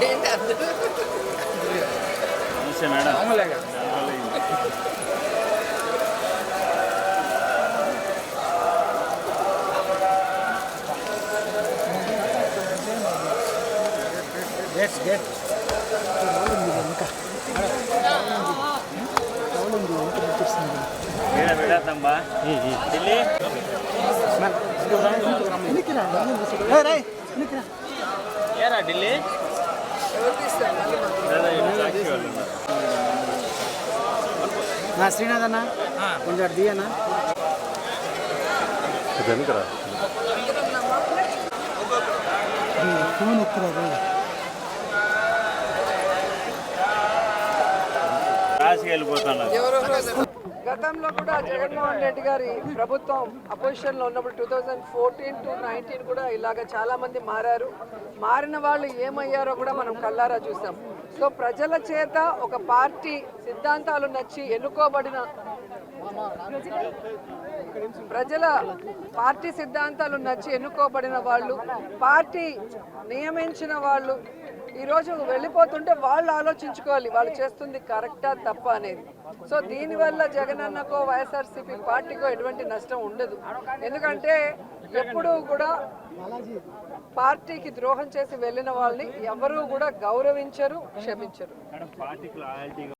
ఏంటి అర్థం నమస్తే మేడం మామూలేగా గెట్ గెట్ ఈడ పెడతాంబా ఢిల్లీ ఏరా ఢిల్లీ. నా శ్రీనాథ్ అన్న కొంచెం అందరం ఉన్నామా? ఫోన్ ఎత్తురాదు రాసి వెళ్ళిపోతున్నారు గతంలో కూడా జగన్మోహన్ రెడ్డి గారి ప్రభుత్వం అపోజిషన్లో ఉన్నప్పుడు two thousand fourteen to nineteen కూడా ఇలాగ చాలా మంది మారారు. మారిన వాళ్ళు ఏమయ్యారో కూడా మనం కల్లారా చూసాం. సో ప్రజల చేత ఒక పార్టీ సిద్ధాంతాలు నచ్చి ఎన్నుకోబడిన ప్రజల పార్టీ సిద్ధాంతాలు నచ్చి ఎన్నుకోబడిన వాళ్ళు పార్టీ నియమించిన వాళ్ళు ఈరోజు వెళ్ళిపోతుంటే వాళ్ళు ఆలోచించుకోవాలి వాళ్ళు చేస్తుంది కరెక్టా తప్ప అనేది. సో దీనివల్ల జగన్ అన్నకో వైఎస్ఆర్సీపీ పార్టీకో ఎటువంటి నష్టం ఉండదు. ఎందుకంటే ఎప్పుడూ కూడా పార్టీకి ద్రోహం చేసి వెళ్ళిన వాళ్ళని ఎవరూ కూడా గౌరవించరు క్షమించరు.